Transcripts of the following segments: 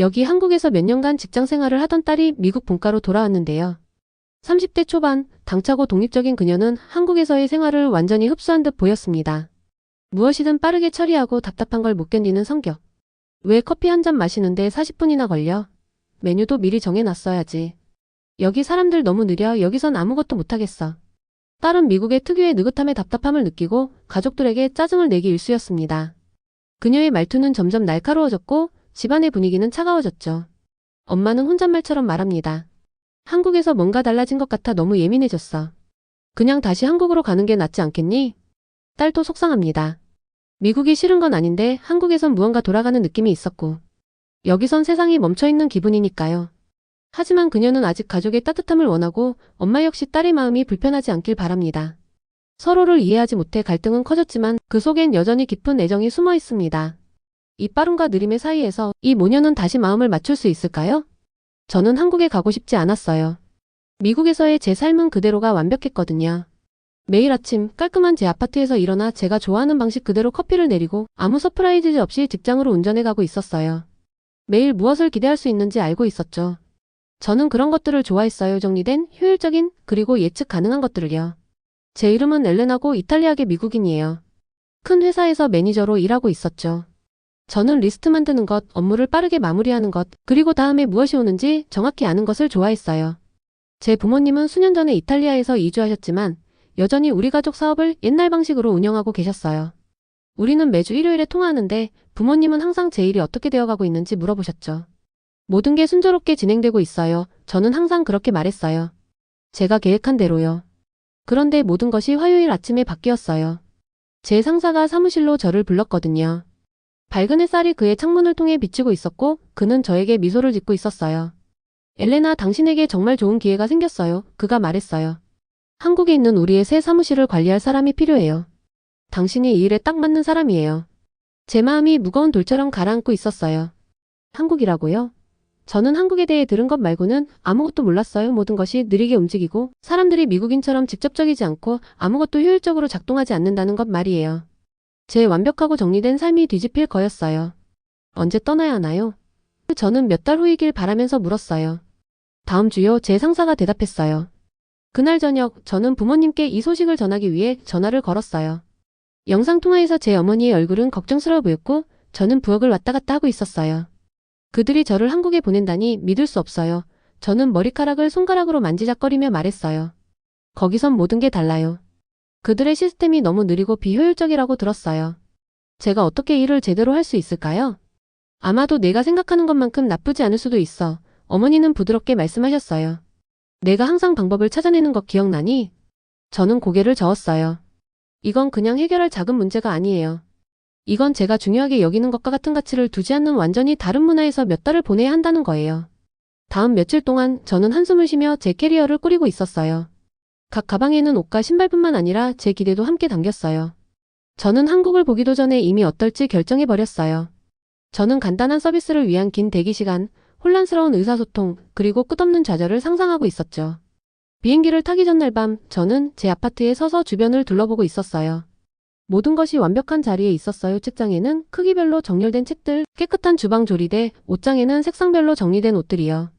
여기 한국에서 몇 년간 직장 생활을 하던 딸이 미국 본가로 돌아왔는데요. 30대 초반, 당차고 독립적인 그녀는 한국에서의 생활을 완전히 흡수한 듯 보였습니다. 무엇이든 빠르게 처리하고 답답한 걸 못 견디는 성격. 왜 커피 한 잔 마시는데 40분이나 걸려? 메뉴도 미리 정해놨어야지. 여기 사람들 너무 느려 여기선 아무것도 못하겠어. 딸은 미국의 특유의 느긋함에 답답함을 느끼고 가족들에게 짜증을 내기 일쑤였습니다. 그녀의 말투는 점점 날카로워졌고 집안의 분위기는 차가워졌죠. 엄마는 혼잣말처럼 말합니다. 한국에서 뭔가 달라진 것 같아 너무 예민해졌어. 그냥 다시 한국으로 가는 게 낫지 않겠니? 딸도 속상합니다. 미국이 싫은 건 아닌데 한국에선 무언가 돌아가는 느낌이 있었고 여기선 세상이 멈춰있는 기분이니까요. 하지만 그녀는 아직 가족의 따뜻함을 원하고 엄마 역시 딸의 마음이 불편하지 않길 바랍니다. 서로를 이해하지 못해 갈등은 커졌지만 그 속엔 여전히 깊은 애정이 숨어 있습니다. 이 빠름과 느림의 사이에서 이 모녀는 다시 마음을 맞출 수 있을까요? 저는 한국에 가고 싶지 않았어요. 미국에서의 제 삶은 그대로가 완벽했거든요. 매일 아침 깔끔한 제 아파트에서 일어나 제가 좋아하는 방식 그대로 커피를 내리고 아무 서프라이즈 없이 직장으로 운전해 가고 있었어요. 매일 무엇을 기대할 수 있는지 알고 있었죠. 저는 그런 것들을 좋아했어요. 정리된, 효율적인, 그리고 예측 가능한 것들을요. 제 이름은 엘레나고 이탈리아계 미국인이에요. 큰 회사에서 매니저로 일하고 있었죠. 저는 리스트 만드는 것, 업무를 빠르게 마무리하는 것, 그리고 다음에 무엇이 오는지 정확히 아는 것을 좋아했어요. 제 부모님은 수년 전에 이탈리아에서 이주하셨지만 여전히 우리 가족 사업을 옛날 방식으로 운영하고 계셨어요. 우리는 매주 일요일에 통화하는데 부모님은 항상 제 일이 어떻게 되어가고 있는지 물어보셨죠. 모든 게 순조롭게 진행되고 있어요. 저는 항상 그렇게 말했어요. 제가 계획한 대로요. 그런데 모든 것이 화요일 아침에 바뀌었어요. 제 상사가 사무실로 저를 불렀거든요. 밝은 햇살이 그의 창문을 통해 비치고 있었고 그는 저에게 미소를 짓고 있었어요. 엘레나 당신에게 정말 좋은 기회가 생겼어요. 그가 말했어요. 한국에 있는 우리의 새 사무실을 관리할 사람이 필요해요. 당신이 이 일에 딱 맞는 사람이에요. 제 마음이 무거운 돌처럼 가라앉고 있었어요. 한국이라고요? 저는 한국에 대해 들은 것 말고는 아무것도 몰랐어요. 모든 것이 느리게 움직이고 사람들이 미국인처럼 직접적이지 않고 아무것도 효율적으로 작동하지 않는다는 것 말이에요. 제 완벽하고 정리된 삶이 뒤집힐 거였어요. 언제 떠나야 하나요? 저는 몇 달 후이길 바라면서 물었어요. 다음 주요 제 상사가 대답했어요. 그날 저녁 저는 부모님께 이 소식을 전하기 위해 전화를 걸었어요. 영상통화에서 제 어머니의 얼굴은 걱정스러워 보였고 저는 부엌을 왔다 갔다 하고 있었어요. 그들이 저를 한국에 보낸다니 믿을 수 없어요. 저는 머리카락을 손가락으로 만지작거리며 말했어요. 거기선 모든 게 달라요. 그들의 시스템이 너무 느리고 비효율적이라고 들었어요. 제가 어떻게 일을 제대로 할 수 있을까요? 아마도 내가 생각하는 것만큼 나쁘지 않을 수도 있어. 어머니는 부드럽게 말씀하셨어요. 내가 항상 방법을 찾아내는 것 기억나니? 저는 고개를 저었어요. 이건 그냥 해결할 작은 문제가 아니에요. 이건 제가 중요하게 여기는 것과 같은 가치를 두지 않는 완전히 다른 문화에서 몇 달을 보내야 한다는 거예요. 다음 며칠 동안 저는 한숨을 쉬며 제 캐리어를 꾸리고 있었어요. 각 가방에는 옷과 신발뿐만 아니라 제 기대도 함께 담겼어요. 저는 한국을 보기도 전에 이미 어떨지 결정해 버렸어요. 저는 간단한 서비스를 위한 긴 대기 시간, 혼란스러운 의사소통, 그리고 끝없는 좌절을 상상하고 있었죠. 비행기를 타기 전날 밤, 저는 제 아파트에 서서 주변을 둘러보고 있었어요. 모든 것이 완벽한 자리에 있었어요. 책장에는 크기별로 정렬된 책들, 깨끗한 주방 조리대, 옷장에는 색상별로 정리된 옷들이요.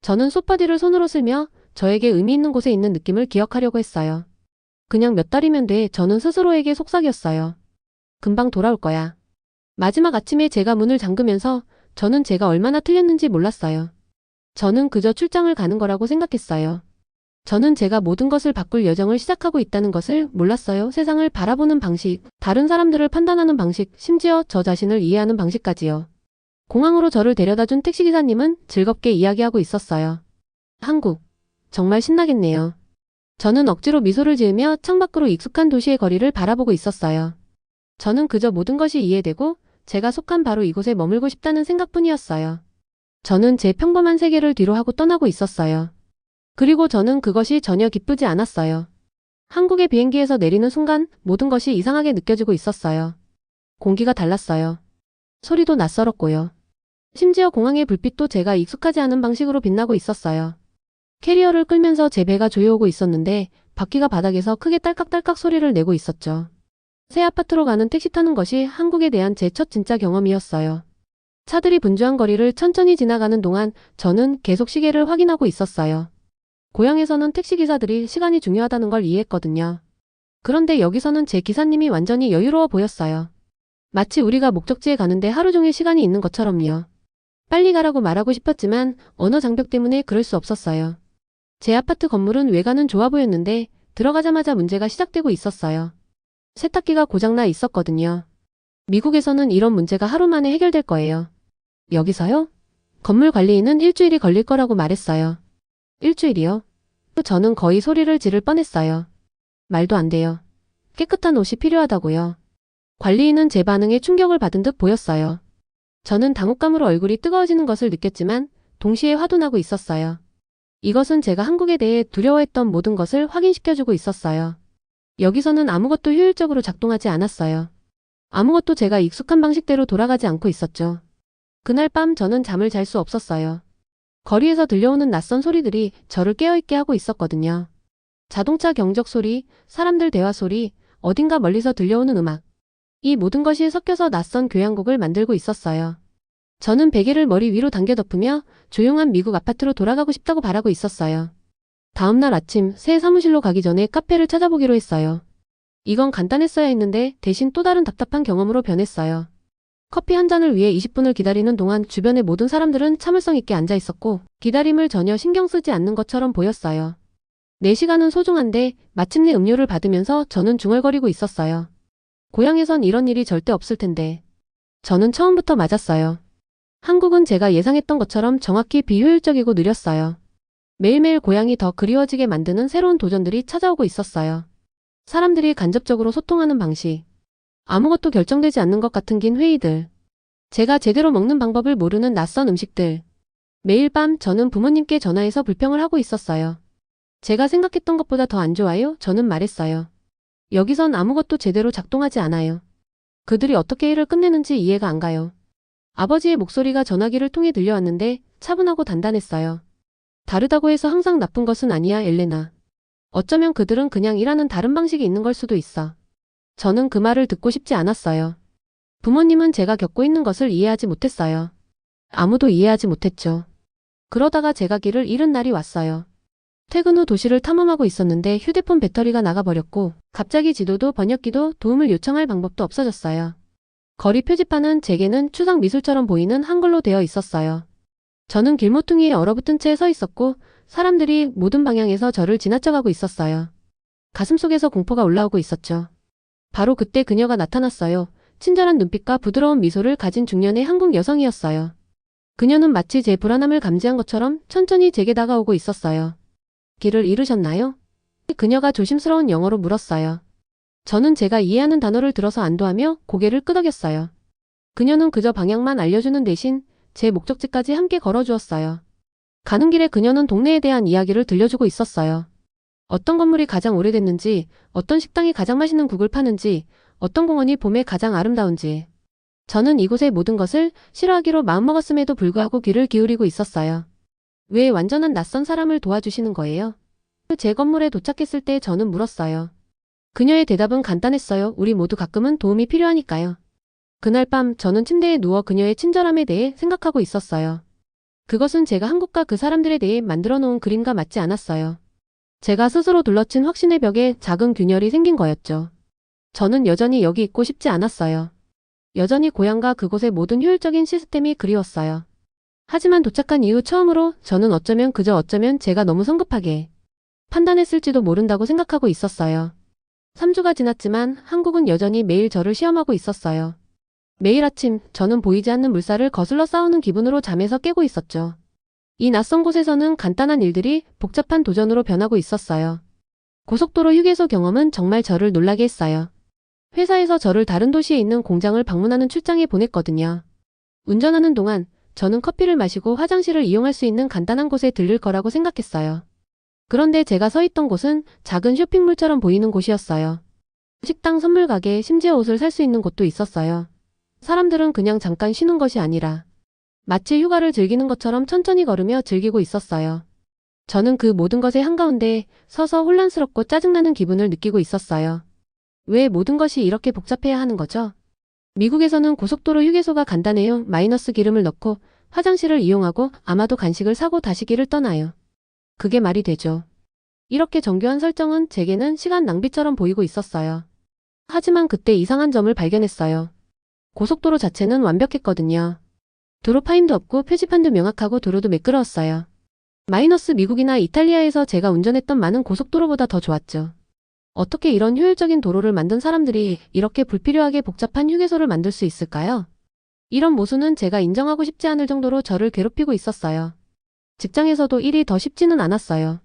저는 소파 뒤를 손으로 쓸며 저에게 의미 있는 곳에 있는 느낌을 기억하려고 했어요. 그냥 몇 달이면 돼. 저는 스스로에게 속삭였어요. 금방 돌아올 거야. 마지막 아침에 제가 문을 잠그면서 저는 제가 얼마나 틀렸는지 몰랐어요. 저는 그저 출장을 가는 거라고 생각했어요. 저는 제가 모든 것을 바꿀 여정을 시작하고 있다는 것을 몰랐어요. 세상을 바라보는 방식, 다른 사람들을 판단하는 방식, 심지어 저 자신을 이해하는 방식까지요. 공항으로 저를 데려다 준 택시기사님은 즐겁게 이야기하고 있었어요. 한국. 정말 신나겠네요. 저는 억지로 미소를 지으며 창밖으로 익숙한 도시의 거리를 바라보고 있었어요. 저는 그저 모든 것이 이해되고 제가 속한 바로 이곳에 머물고 싶다는 생각뿐이었어요. 저는 제 평범한 세계를 뒤로 하고 떠나고 있었어요. 그리고 저는 그것이 전혀 기쁘지 않았어요. 한국의 비행기에서 내리는 순간 모든 것이 이상하게 느껴지고 있었어요. 공기가 달랐어요. 소리도 낯설었고요. 심지어 공항의 불빛도 제가 익숙하지 않은 방식으로 빛나고 있었어요. 캐리어를 끌면서 제 배가 조여오고 있었는데 바퀴가 바닥에서 크게 딸깍딸깍 소리를 내고 있었죠. 새 아파트로 가는 택시 타는 것이 한국에 대한 제 첫 진짜 경험이었어요. 차들이 분주한 거리를 천천히 지나가는 동안 저는 계속 시계를 확인하고 있었어요. 고향에서는 택시기사들이 시간이 중요하다는 걸 이해했거든요. 그런데 여기서는 제 기사님이 완전히 여유로워 보였어요. 마치 우리가 목적지에 가는데 하루 종일 시간이 있는 것처럼요. 빨리 가라고 말하고 싶었지만 언어 장벽 때문에 그럴 수 없었어요. 제 아파트 건물은 외관은 좋아 보였는데 들어가자마자 문제가 시작되고 있었어요. 세탁기가 고장나 있었거든요. 미국에서는 이런 문제가 하루 만에 해결될 거예요. 여기서요? 건물 관리인은 일주일이 걸릴 거라고 말했어요. 일주일이요? 저는 거의 소리를 지를 뻔했어요. 말도 안 돼요. 깨끗한 옷이 필요하다고요. 관리인은 제 반응에 충격을 받은 듯 보였어요. 저는 당혹감으로 얼굴이 뜨거워지는 것을 느꼈지만 동시에 화도 나고 있었어요. 이것은 제가 한국에 대해 두려워했던 모든 것을 확인시켜주고 있었어요. 여기서는 아무것도 효율적으로 작동하지 않았어요. 아무것도 제가 익숙한 방식대로 돌아가지 않고 있었죠. 그날 밤 저는 잠을 잘 수 없었어요. 거리에서 들려오는 낯선 소리들이 저를 깨어있게 하고 있었거든요. 자동차 경적 소리, 사람들 대화 소리, 어딘가 멀리서 들려오는 음악. 이 모든 것이 섞여서 낯선 교향곡을 만들고 있었어요. 저는 베개를 머리 위로 당겨 덮으며 조용한 미국 아파트로 돌아가고 싶다고 바라고 있었어요. 다음날 아침 새 사무실로 가기 전에 카페를 찾아보기로 했어요. 이건 간단했어야 했는데 대신 또 다른 답답한 경험으로 변했어요. 커피 한 잔을 위해 20분을 기다리는 동안 주변의 모든 사람들은 참을성 있게 앉아 있었고 기다림을 전혀 신경 쓰지 않는 것처럼 보였어요. 4시간은 소중한데 마침내 음료를 받으면서 저는 중얼거리고 있었어요. 고향에선 이런 일이 절대 없을 텐데. 저는 처음부터 맞았어요. 한국은 제가 예상했던 것처럼 정확히 비효율적이고 느렸어요. 매일매일 고향이 더 그리워지게 만드는 새로운 도전들이 찾아오고 있었어요. 사람들이 간접적으로 소통하는 방식. 아무것도 결정되지 않는 것 같은 긴 회의들. 제가 제대로 먹는 방법을 모르는 낯선 음식들. 매일 밤 저는 부모님께 전화해서 불평을 하고 있었어요. 제가 생각했던 것보다 더 안 좋아요? 저는 말했어요. 여기선 아무것도 제대로 작동하지 않아요. 그들이 어떻게 일을 끝내는지 이해가 안 가요. 아버지의 목소리가 전화기를 통해 들려왔는데 차분하고 단단했어요. 다르다고 해서 항상 나쁜 것은 아니야, 엘레나. 어쩌면 그들은 그냥 일하는 다른 방식이 있는 걸 수도 있어. 저는 그 말을 듣고 싶지 않았어요. 부모님은 제가 겪고 있는 것을 이해하지 못했어요. 아무도 이해하지 못했죠. 그러다가 제가 길을 잃은 날이 왔어요. 퇴근 후 도시를 탐험하고 있었는데 휴대폰 배터리가 나가버렸고 갑자기 지도도 번역기도 도움을 요청할 방법도 없어졌어요. 거리 표지판은 제게는 추상 미술처럼 보이는 한글로 되어 있었어요. 저는 길모퉁이에 얼어붙은 채 서 있었고 사람들이 모든 방향에서 저를 지나쳐가고 있었어요. 가슴 속에서 공포가 올라오고 있었죠. 바로 그때 그녀가 나타났어요. 친절한 눈빛과 부드러운 미소를 가진 중년의 한국 여성이었어요. 그녀는 마치 제 불안함을 감지한 것처럼 천천히 제게 다가오고 있었어요. 길을 잃으셨나요? 그녀가 조심스러운 영어로 물었어요. 저는 제가 이해하는 단어를 들어서 안도하며 고개를 끄덕였어요. 그녀는 그저 방향만 알려주는 대신 제 목적지까지 함께 걸어주었어요. 가는 길에 그녀는 동네에 대한 이야기를 들려주고 있었어요. 어떤 건물이 가장 오래됐는지, 어떤 식당이 가장 맛있는 국을 파는지, 어떤 공원이 봄에 가장 아름다운지. 저는 이곳의 모든 것을 싫어하기로 마음먹었음에도 불구하고 귀를 기울이고 있었어요. 왜 완전한 낯선 사람을 도와주시는 거예요? 제 건물에 도착했을 때 저는 물었어요. 그녀의 대답은 간단했어요. 우리 모두 가끔은 도움이 필요하니까요. 그날 밤 저는 침대에 누워 그녀의 친절함에 대해 생각하고 있었어요. 그것은 제가 한국과 그 사람들에 대해 만들어 놓은 그림과 맞지 않았어요. 제가 스스로 둘러친 확신의 벽에 작은 균열이 생긴 거였죠. 저는 여전히 여기 있고 싶지 않았어요. 여전히 고향과 그곳의 모든 효율적인 시스템이 그리웠어요. 하지만 도착한 이후 처음으로 저는 어쩌면 그저 어쩌면 제가 너무 성급하게 판단했을지도 모른다고 생각하고 있었어요. 3주가 지났지만 한국은 여전히 매일 저를 시험하고 있었어요. 매일 아침 저는 보이지 않는 물살을 거슬러 싸우는 기분으로 잠에서 깨고 있었죠. 이 낯선 곳에서는 간단한 일들이 복잡한 도전으로 변하고 있었어요. 고속도로 휴게소 경험은 정말 저를 놀라게 했어요. 회사에서 저를 다른 도시에 있는 공장을 방문하는 출장에 보냈거든요. 운전하는 동안 저는 커피를 마시고 화장실을 이용할 수 있는 간단한 곳에 들릴 거라고 생각했어요. 그런데 제가 서 있던 곳은 작은 쇼핑몰처럼 보이는 곳이었어요. 식당 선물 가게, 심지어 옷을 살 수 있는 곳도 있었어요. 사람들은 그냥 잠깐 쉬는 것이 아니라 마치 휴가를 즐기는 것처럼 천천히 걸으며 즐기고 있었어요. 저는 그 모든 것의 한가운데 서서 혼란스럽고 짜증나는 기분을 느끼고 있었어요. 왜 모든 것이 이렇게 복잡해야 하는 거죠? 미국에서는 고속도로 휴게소가 간단해요. 마이너스 기름을 넣고 화장실을 이용하고 아마도 간식을 사고 다시 길을 떠나요. 그게 말이 되죠. 이렇게 정교한 설정은 제게는 시간 낭비처럼 보이고 있었어요. 하지만 그때 이상한 점을 발견했어요. 고속도로 자체는 완벽했거든요. 도로 파임도 없고 표지판도 명확하고 도로도 매끄러웠어요. 마이너스 미국이나 이탈리아에서 제가 운전했던 많은 고속도로보다 더 좋았죠. 어떻게 이런 효율적인 도로를 만든 사람들이 이렇게 불필요하게 복잡한 휴게소를 만들 수 있을까요? 이런 모순은 제가 인정하고 싶지 않을 정도로 저를 괴롭히고 있었어요. 직장에서도 일이 더 쉽지는 않았어요.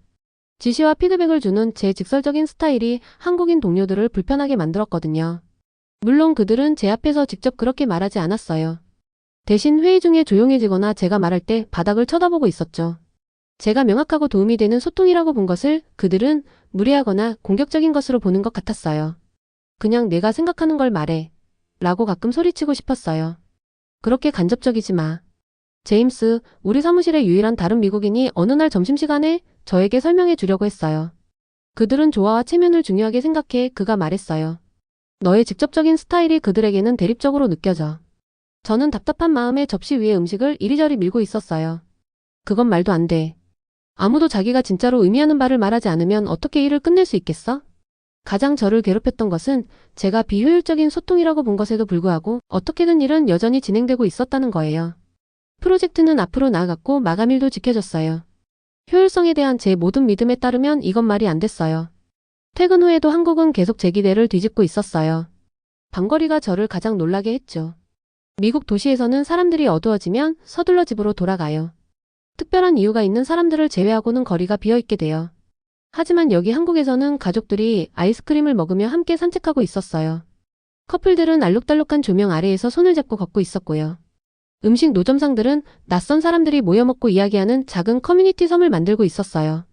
지시와 피드백을 주는 제 직설적인 스타일이 한국인 동료들을 불편하게 만들었거든요. 물론 그들은 제 앞에서 직접 그렇게 말하지 않았어요. 대신 회의 중에 조용해지거나 제가 말할 때 바닥을 쳐다보고 있었죠. 제가 명확하고 도움이 되는 소통이라고 본 것을 그들은 무례하거나 공격적인 것으로 보는 것 같았어요. 그냥 내가 생각하는 걸 말해. 라고 가끔 소리치고 싶었어요. 그렇게 간접적이지 마. 제임스, 우리 사무실의 유일한 다른 미국인이 어느 날 점심시간에 저에게 설명해 주려고 했어요. 그들은 조화와 체면을 중요하게 생각해 그가 말했어요. 너의 직접적인 스타일이 그들에게는 대립적으로 느껴져. 저는 답답한 마음에 접시 위에 음식을 이리저리 밀고 있었어요. 그건 말도 안 돼. 아무도 자기가 진짜로 의미하는 바를 말하지 않으면 어떻게 일을 끝낼 수 있겠어? 가장 저를 괴롭혔던 것은 제가 비효율적인 소통이라고 본 것에도 불구하고 어떻게든 일은 여전히 진행되고 있었다는 거예요. 프로젝트는 앞으로 나아갔고 마감일도 지켜졌어요. 효율성에 대한 제 모든 믿음에 따르면 이건 말이 안 됐어요. 퇴근 후에도 한국은 계속 제 기대를 뒤집고 있었어요. 방거리가 저를 가장 놀라게 했죠. 미국 도시에서는 사람들이 어두워지면 서둘러 집으로 돌아가요. 특별한 이유가 있는 사람들을 제외하고는 거리가 비어있게 돼요. 하지만 여기 한국에서는 가족들이 아이스크림을 먹으며 함께 산책하고 있었어요. 커플들은 알록달록한 조명 아래에서 손을 잡고 걷고 있었고요. 음식 노점상들은 낯선 사람들이 모여 먹고 이야기하는 작은 커뮤니티 섬을 만들고 있었어요.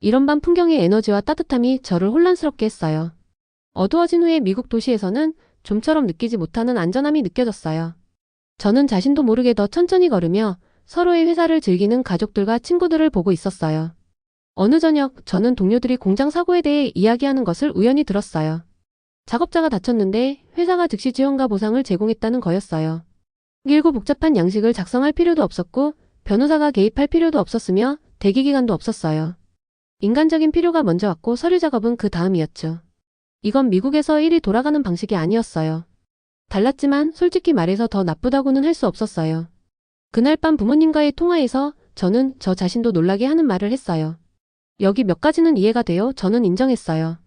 이런 밤 풍경의 에너지와 따뜻함이 저를 혼란스럽게 했어요. 어두워진 후에 미국 도시에서는 좀처럼 느끼지 못하는 안전함이 느껴졌어요. 저는 자신도 모르게 더 천천히 걸으며 서로의 회사를 즐기는 가족들과 친구들을 보고 있었어요. 어느 저녁 저는 동료들이 공장 사고에 대해 이야기하는 것을 우연히 들었어요. 작업자가 다쳤는데 회사가 즉시 지원과 보상을 제공했다는 거였어요. 길고 복잡한 양식을 작성할 필요도 없었고 변호사가 개입할 필요도 없었으며 대기 기간도 없었어요. 인간적인 필요가 먼저 왔고 서류 작업은 그 다음이었죠. 이건 미국에서 일이 돌아가는 방식이 아니었어요. 달랐지만 솔직히 말해서 더 나쁘다고는 할 수 없었어요. 그날 밤 부모님과의 통화에서 저는 저 자신도 놀라게 하는 말을 했어요. 여기 몇 가지는 이해가 되어 저는 인정했어요.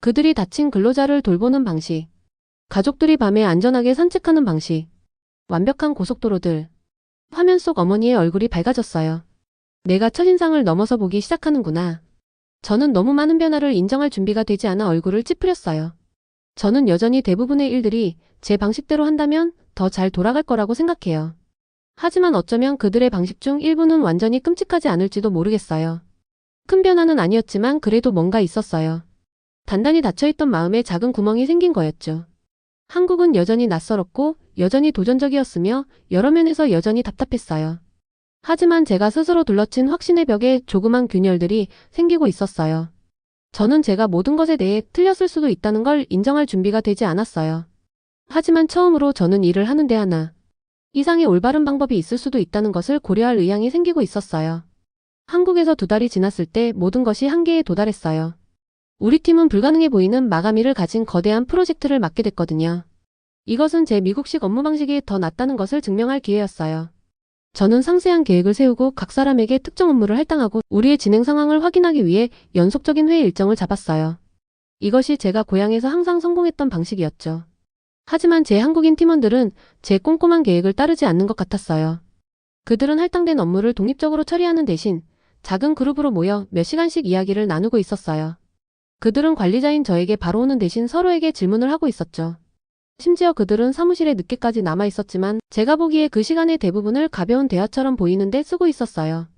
그들이 다친 근로자를 돌보는 방식. 가족들이 밤에 안전하게 산책하는 방식. 완벽한 고속도로들. 화면 속 어머니의 얼굴이 밝아졌어요. 내가 첫인상을 넘어서 보기 시작하는구나. 저는 너무 많은 변화를 인정할 준비가 되지 않아 얼굴을 찌푸렸어요. 저는 여전히 대부분의 일들이 제 방식대로 한다면 더 잘 돌아갈 거라고 생각해요. 하지만 어쩌면 그들의 방식 중 일부는 완전히 끔찍하지 않을지도 모르겠어요. 큰 변화는 아니었지만 그래도 뭔가 있었어요. 단단히 닫혀있던 마음에 작은 구멍이 생긴 거였죠. 한국은 여전히 낯설었고 여전히 도전적이었으며 여러 면에서 여전히 답답했어요. 하지만 제가 스스로 둘러친 확신의 벽에 조그만 균열들이 생기고 있었어요. 저는 제가 모든 것에 대해 틀렸을 수도 있다는 걸 인정할 준비가 되지 않았어요. 하지만 처음으로 저는 일을 하는데 하나 이상의 올바른 방법이 있을 수도 있다는 것을 고려할 의향이 생기고 있었어요. 한국에서 두 달이 지났을 때 모든 것이 한계에 도달했어요. 우리 팀은 불가능해 보이는 마감일을 가진 거대한 프로젝트를 맡게 됐거든요. 이것은 제 미국식 업무 방식이 더 낫다는 것을 증명할 기회였어요. 저는 상세한 계획을 세우고 각 사람에게 특정 업무를 할당하고 우리의 진행 상황을 확인하기 위해 연속적인 회의 일정을 잡았어요. 이것이 제가 고향에서 항상 성공했던 방식이었죠. 하지만 제 한국인 팀원들은 제 꼼꼼한 계획을 따르지 않는 것 같았어요. 그들은 할당된 업무를 독립적으로 처리하는 대신 작은 그룹으로 모여 몇 시간씩 이야기를 나누고 있었어요. 그들은 관리자인 저에게 바로 오는 대신 서로에게 질문을 하고 있었죠. 심지어 그들은 사무실에 늦게까지 남아 있었지만 제가 보기에 그 시간의 대부분을 가벼운 대화처럼 보이는데 쓰고 있었어요.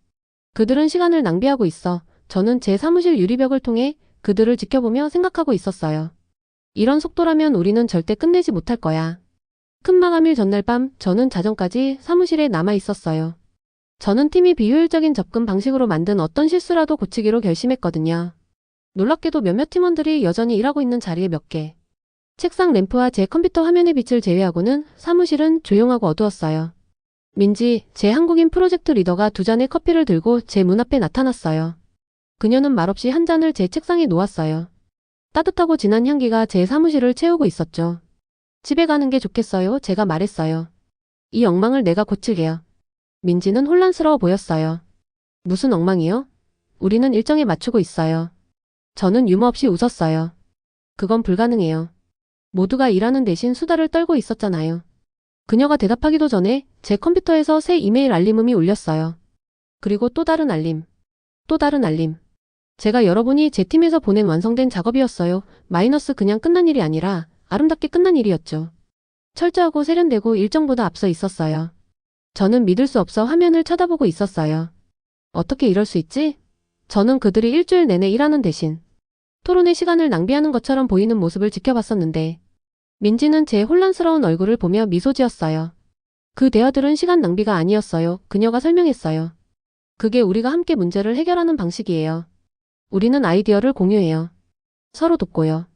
그들은 시간을 낭비하고 있어 저는 제 사무실 유리벽을 통해 그들을 지켜보며 생각하고 있었어요. 이런 속도라면 우리는 절대 끝내지 못할 거야. 큰 마감일 전날 밤 저는 자정까지 사무실에 남아 있었어요. 저는 팀이 비효율적인 접근 방식으로 만든 어떤 실수라도 고치기로 결심했거든요. 놀랍게도 몇몇 팀원들이 여전히 일하고 있는 자리에 몇 개. 책상 램프와 제 컴퓨터 화면의 빛을 제외하고는 사무실은 조용하고 어두웠어요. 민지, 제 한국인 프로젝트 리더가 두 잔의 커피를 들고 제 문 앞에 나타났어요. 그녀는 말없이 한 잔을 제 책상에 놓았어요. 따뜻하고 진한 향기가 제 사무실을 채우고 있었죠. 집에 가는 게 좋겠어요. 제가 말했어요. 이 엉망을 내가 고칠게요. 민지는 혼란스러워 보였어요. 무슨 엉망이요? 우리는 일정에 맞추고 있어요. 저는 유머 없이 웃었어요. 그건 불가능해요. 모두가 일하는 대신 수다를 떨고 있었잖아요. 그녀가 대답하기도 전에 제 컴퓨터에서 새 이메일 알림음이 울렸어요. 그리고 또 다른 알림. 또 다른 알림. 제가 여러분이 제 팀에서 보낸 완성된 작업이었어요. 마이너스 그냥 끝난 일이 아니라 아름답게 끝난 일이었죠. 철저하고 세련되고 일정보다 앞서 있었어요. 저는 믿을 수 없어 화면을 쳐다보고 있었어요. 어떻게 이럴 수 있지? 저는 그들이 일주일 내내 일하는 대신 토론의 시간을 낭비하는 것처럼 보이는 모습을 지켜봤었는데 민지는 제 혼란스러운 얼굴을 보며 미소 지었어요. 그 대화들은 시간 낭비가 아니었어요. 그녀가 설명했어요. 그게 우리가 함께 문제를 해결하는 방식이에요. 우리는 아이디어를 공유해요. 서로 돕고요.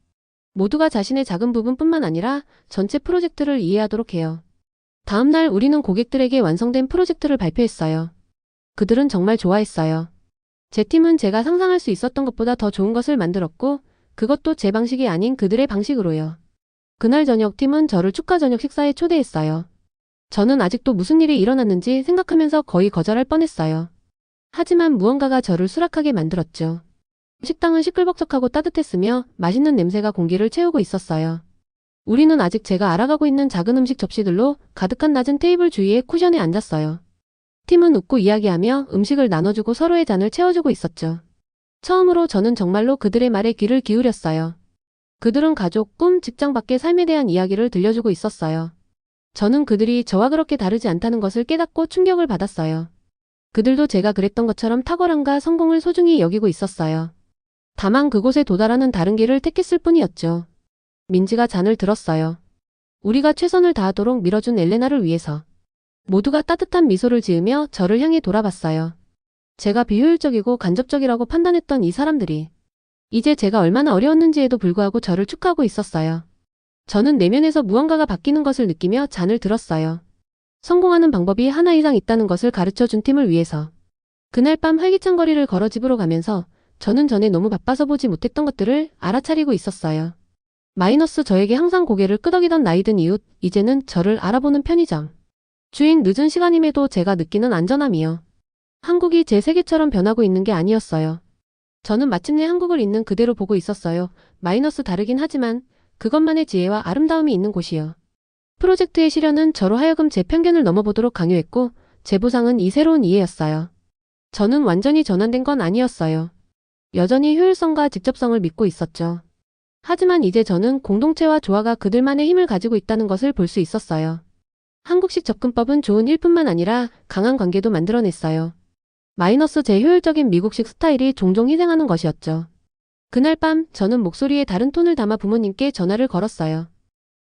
모두가 자신의 작은 부분뿐만 아니라 전체 프로젝트를 이해하도록 해요. 다음 날 우리는 고객들에게 완성된 프로젝트를 발표했어요. 그들은 정말 좋아했어요. 제 팀은 제가 상상할 수 있었던 것보다 더 좋은 것을 만들었고, 그것도 제 방식이 아닌 그들의 방식으로요. 그날 저녁 팀은 저를 축하 저녁 식사에 초대했어요. 저는 아직도 무슨 일이 일어났는지 생각하면서 거의 거절할 뻔했어요. 하지만 무언가가 저를 수락하게 만들었죠. 식당은 시끌벅적하고 따뜻했으며 맛있는 냄새가 공기를 채우고 있었어요. 우리는 아직 제가 알아가고 있는 작은 음식 접시들로 가득한 낮은 테이블 주위에 쿠션에 앉았어요. 팀은 웃고 이야기하며 음식을 나눠주고 서로의 잔을 채워주고 있었죠. 처음으로 저는 정말로 그들의 말에 귀를 기울였어요. 그들은 가족, 꿈, 직장 밖의 삶에 대한 이야기를 들려주고 있었어요. 저는 그들이 저와 그렇게 다르지 않다는 것을 깨닫고 충격을 받았어요. 그들도 제가 그랬던 것처럼 탁월함과 성공을 소중히 여기고 있었어요. 다만 그곳에 도달하는 다른 길을 택했을 뿐이었죠. 민지가 잔을 들었어요. 우리가 최선을 다하도록 밀어준 엘레나를 위해서. 모두가 따뜻한 미소를 지으며 저를 향해 돌아봤어요. 제가 비효율적이고 간접적이라고 판단했던 이 사람들이 이제 제가 얼마나 어려웠는지에도 불구하고 저를 축하하고 있었어요. 저는 내면에서 무언가가 바뀌는 것을 느끼며 잔을 들었어요. 성공하는 방법이 하나 이상 있다는 것을 가르쳐 준 팀을 위해서. 그날 밤 활기찬 거리를 걸어 집으로 가면서 저는 전에 너무 바빠서 보지 못했던 것들을 알아차리고 있었어요. 마이너스 저에게 항상 고개를 끄덕이던 나이든 이웃, 이제는 저를 알아보는 편의점. 주인 늦은 시간임에도 제가 느끼는 안전함이요. 한국이 제 세계처럼 변하고 있는 게 아니었어요. 저는 마침내 한국을 있는 그대로 보고 있었어요. 마이너스 다르긴 하지만 그것만의 지혜와 아름다움이 있는 곳이요. 프로젝트의 실현은 저로 하여금 제 편견을 넘어보도록 강요했고 제 보상은 이 새로운 이해였어요. 저는 완전히 전환된 건 아니었어요. 여전히 효율성과 직접성을 믿고 있었죠. 하지만 이제 저는 공동체와 조화가 그들만의 힘을 가지고 있다는 것을 볼 수 있었어요. 한국식 접근법은 좋은 일뿐만 아니라 강한 관계도 만들어냈어요. 마이너스 제 효율적인 미국식 스타일이 종종 희생하는 것이었죠. 그날 밤 저는 목소리에 다른 톤을 담아 부모님께 전화를 걸었어요.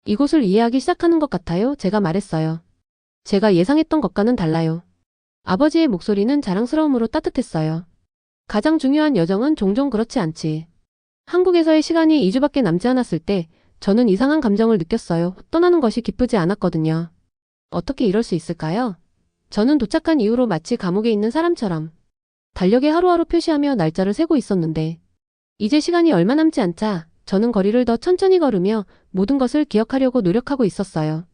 이곳을 이해하기 시작하는 것 같아요. 제가 말했어요. 제가 예상했던 것과는 달라요. 아버지의 목소리는 자랑스러움으로 따뜻했어요. 가장 중요한 여정은 종종 그렇지 않지. 한국에서의 시간이 2주밖에 남지 않았을 때 저는 이상한 감정을 느꼈어요. 떠나는 것이 기쁘지 않았거든요. 어떻게 이럴 수 있을까요? 저는 도착한 이후로 마치 감옥에 있는 사람처럼 달력에 하루하루 표시하며 날짜를 세고 있었는데 이제 시간이 얼마 남지 않자 저는 거리를 더 천천히 걸으며 모든 것을 기억하려고 노력하고 있었어요.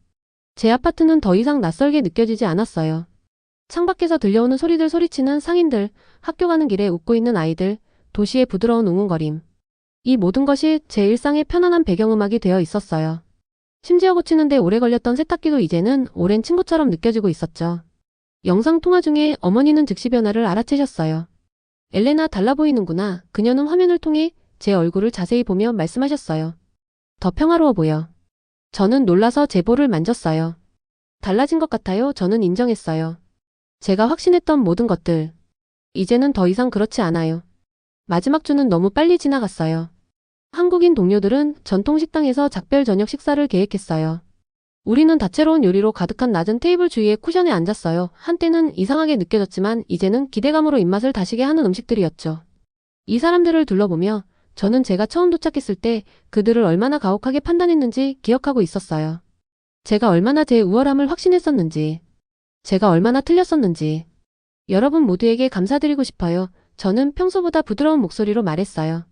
제 아파트는 더 이상 낯설게 느껴지지 않았어요. 창밖에서 들려오는 소리들 소리치는 상인들, 학교 가는 길에 웃고 있는 아이들, 도시의 부드러운 웅웅거림. 이 모든 것이 제 일상의 편안한 배경음악이 되어 있었어요. 심지어 고치는데 오래 걸렸던 세탁기도 이제는 오랜 친구처럼 느껴지고 있었죠. 영상 통화 중에 어머니는 즉시 변화를 알아채셨어요. 엘레나 달라 보이는구나. 그녀는 화면을 통해 제 얼굴을 자세히 보며 말씀하셨어요. 더 평화로워 보여. 저는 놀라서 제 볼을 만졌어요. 달라진 것 같아요. 저는 인정했어요. 제가 확신했던 모든 것들. 이제는 더 이상 그렇지 않아요. 마지막 주는 너무 빨리 지나갔어요. 한국인 동료들은 전통 식당에서 작별 저녁 식사를 계획했어요. 우리는 다채로운 요리로 가득한 낮은 테이블 주위에 쿠션에 앉았어요. 한때는 이상하게 느껴졌지만 이제는 기대감으로 입맛을 다시게 하는 음식들이었죠. 이 사람들을 둘러보며 저는 제가 처음 도착했을 때 그들을 얼마나 가혹하게 판단했는지 기억하고 있었어요. 제가 얼마나 제 우월함을 확신했었는지, 제가 얼마나 틀렸었는지. 여러분 모두에게 감사드리고 싶어요. 저는 평소보다 부드러운 목소리로 말했어요.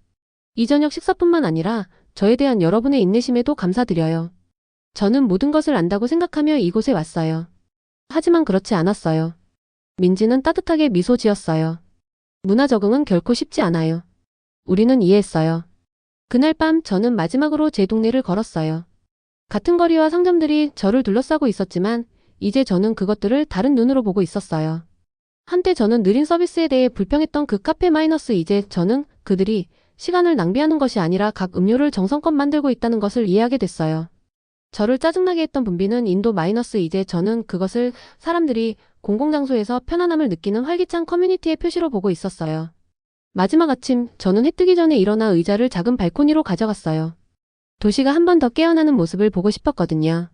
이 저녁 식사뿐만 아니라 저에 대한 여러분의 인내심에도 감사드려요. 저는 모든 것을 안다고 생각하며 이곳에 왔어요. 하지만 그렇지 않았어요. 민지는 따뜻하게 미소 지었어요. 문화 적응은 결코 쉽지 않아요. 우리는 이해했어요. 그날 밤 저는 마지막으로 제 동네를 걸었어요. 같은 거리와 상점들이 저를 둘러싸고 있었지만 이제 저는 그것들을 다른 눈으로 보고 있었어요. 한때 저는 느린 서비스에 대해 불평했던 그 카페 마이너스 이제 저는 그들이 시간을 낭비하는 것이 아니라 각 음료를 정성껏 만들고 있다는 것을 이해하게 됐어요. 저를 짜증나게 했던 분비는 인도 마이너스 이제 저는 그것을 사람들이 공공장소에서 편안함을 느끼는 활기찬 커뮤니티의 표시로 보고 있었어요. 마지막 아침 저는 해 뜨기 전에 일어나 의자를 작은 발코니로 가져갔어요. 도시가 한 번 더 깨어나는 모습을 보고 싶었거든요.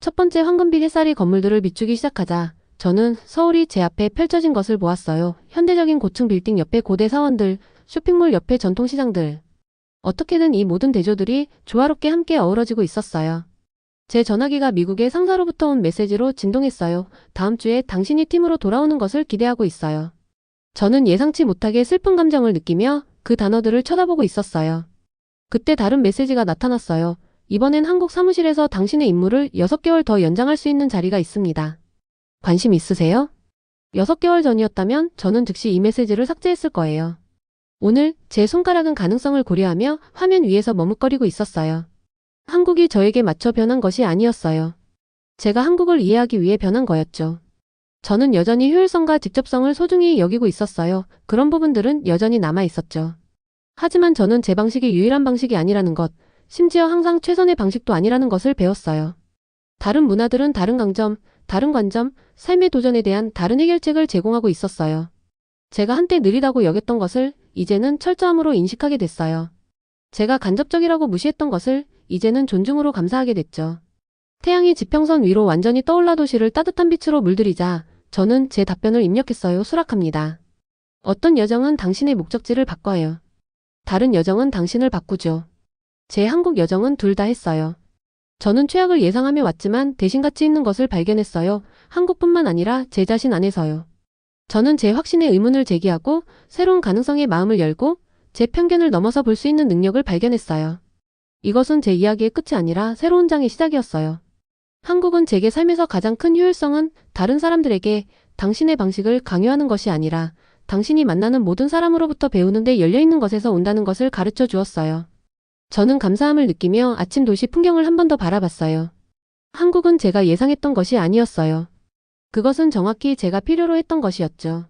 첫 번째 황금빛 햇살이 건물들을 비추기 시작하자 저는 서울이 제 앞에 펼쳐진 것을 보았어요. 현대적인 고층 빌딩 옆에 고대 사원들, 쇼핑몰 옆에 전통시장들. 어떻게든 이 모든 대조들이 조화롭게 함께 어우러지고 있었어요. 제 전화기가 미국의 상사로부터 온 메시지로 진동했어요. 다음 주에 당신이 팀으로 돌아오는 것을 기대하고 있어요. 저는 예상치 못하게 슬픈 감정을 느끼며 그 단어들을 쳐다보고 있었어요. 그때 다른 메시지가 나타났어요. 이번엔 한국 사무실에서 당신의 임무를 6개월 더 연장할 수 있는 자리가 있습니다. 관심 있으세요? 6개월 전이었다면 저는 즉시 이 메시지를 삭제했을 거예요. 오늘 제 손가락은 가능성을 고려하며 화면 위에서 머뭇거리고 있었어요. 한국이 저에게 맞춰 변한 것이 아니었어요. 제가 한국을 이해하기 위해 변한 거였죠. 저는 여전히 효율성과 직접성을 소중히 여기고 있었어요. 그런 부분들은 여전히 남아 있었죠. 하지만 저는 제 방식이 유일한 방식이 아니라는 것, 심지어 항상 최선의 방식도 아니라는 것을 배웠어요. 다른 문화들은 다른 강점, 다른 관점, 삶의 도전에 대한 다른 해결책을 제공하고 있었어요. 제가 한때 느리다고 여겼던 것을 이제는 철저함으로 인식하게 됐어요. 제가 간접적이라고 무시했던 것을 이제는 존중으로 감사하게 됐죠. 태양이 지평선 위로 완전히 떠올라 도시를 따뜻한 빛으로 물들이자 저는 제 답변을 입력했어요. 수락합니다. 어떤 여정은 당신의 목적지를 바꿔요. 다른 여정은 당신을 바꾸죠. 제 한국 여정은 둘 다 했어요. 저는 최악을 예상하며 왔지만 대신 가치 있는 것을 발견했어요. 한국뿐만 아니라 제 자신 안에서요. 저는 제 확신의 의문을 제기하고 새로운 가능성에 마음을 열고 제 편견을 넘어서 볼 수 있는 능력을 발견했어요. 이것은 제 이야기의 끝이 아니라 새로운 장의 시작이었어요. 한국은 제게 삶에서 가장 큰 효율성은 다른 사람들에게 당신의 방식을 강요하는 것이 아니라 당신이 만나는 모든 사람으로부터 배우는데 열려있는 것에서 온다는 것을 가르쳐 주었어요. 저는 감사함을 느끼며 아침 도시 풍경을 한 번 더 바라봤어요. 한국은 제가 예상했던 것이 아니었어요. 그것은 정확히 제가 필요로 했던 것이었죠.